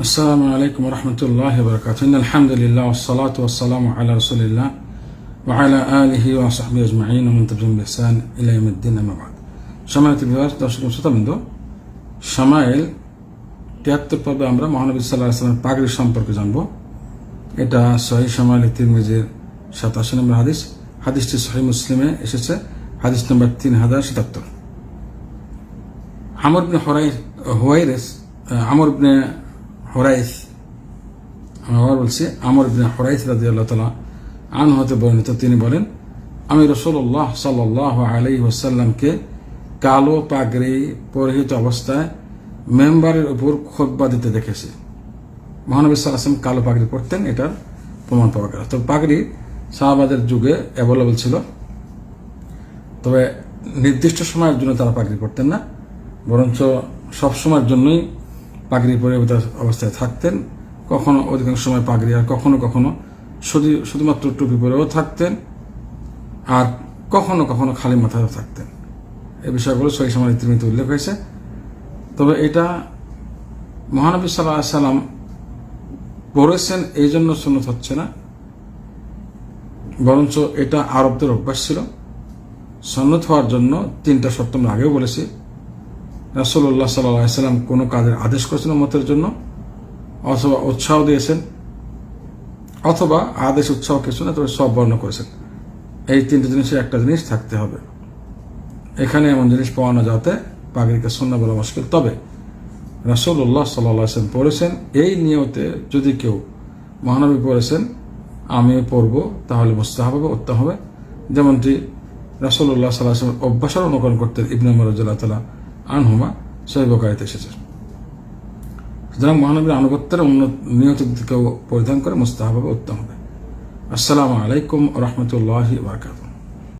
আসসালামু আলাইকুম রহমতুল্লাহ বরকাত আলহামদুলিল্লাহ ওসালাত ওসালাম আল্লাহ রসুলিল্লাহ ওয়ালা আলহি ওয়াসাহবি আজমাইন। মন্তবিম ইহসান ইলাইমুদ্দিন আমাবাদ সামায়িত বিভাগ দর্শক শ্রোতাবৃন্দ সামাইল তিয়াত্তর পর্বে আমরা মহানবী সাল্লাহ আসলামের পাগড়ি সম্পর্কে জানব। এটা সহি সামাইল তিরমিজির সাতাশি নম্বর হাদিস। হাদিসটি সহি মুসলিমে এসেছে। হাদিস নম্বর তিন হাজার সাতাত্তর। আমর বিন হরাই হোয়াইরেস আমর বিনে হরাইস আমি আবার বলছি, আমর ইবনে হরাইস রাজি আল্লাহ তালা আন হতে বর্ণিত, তিনি বলেন, আমি রসুল্লাহ সাল্লাহ আলাই ওসাল্লামকে কালো, পাগড়ি, পরিহিত অবস্থায় মেম্বারের উপর খোদবা দিতে দেখেছি। মহানবী সাল্লাম কালো পাগড়ি পরতেন, এটার প্রমাণ পাওয়া গেল। তো পাগড়ি শাহবাদের যুগে অ্যাভেলেবল ছিল। তবে নির্দিষ্ট সময়ের জন্য তারা পাগড়ি পরতেন না, বরঞ্চ সব সময়ের জন্যই পাগড়ি পরে অবস্থায় থাকতেন। কখনো অধিকাংশ সময় পাগড়ি আর কখনো কখনো শুধু শুধুমাত্র টুপি পরেও থাকতেন। আর কখনো কখনো খালি মাথায়ও থাকতেন। এই বিষয়গুলো সহি সময় রীতিনীতি উল্লেখ হয়েছে। তবে এটা মহানবী সাল্লাহ সাল্লাম পড়েছেন এই জন্য সুন্নত হচ্ছে না। বরঞ্চ এটা আরবদের অভ্যাস ছিল। সন্নত হওয়ার জন্য তিনটা শর্ত আমরা আগেও বলেছি। রাসুল্লাহ সাল্লাম কোনো কাজের আদেশ করেছেন মতের জন্য? অথবা উৎসাহ দিয়েছেন? অথবা আদেশ, উৎসাহ কিছু না, তবে সব বর্ণ করেছেন। এই তিনটে জিনিসের একটা জিনিস থাকতে হবে। এখানে এমন জিনিস পাওয়া না যাতে পাগড়িকে সন্না বলা মুশকিল। তবে রাসুল্লাহ সাল্লাম পড়েছেন, এই নিয়তে যদি কেউ মহানবী পড়েছেন আমি পড়ব, তাহলে মুস্তাহ হবে, উত্তম হবে। যেমনটি রাসুল্লাহ সাল্লাহ অভ্যাসের অনুকরণ করতেন ইবনে মরজুল্লাহ তালা আনহুমা সহিবকারিতে এসেছে। সুতরাং মহানবীর আনুগত্যের নিয়ত কেউ পরিধান করে মুস্তাহাবে উত্তম হবে। আসসালামু আলাইকুম রহমতুল্লাহি বারকাত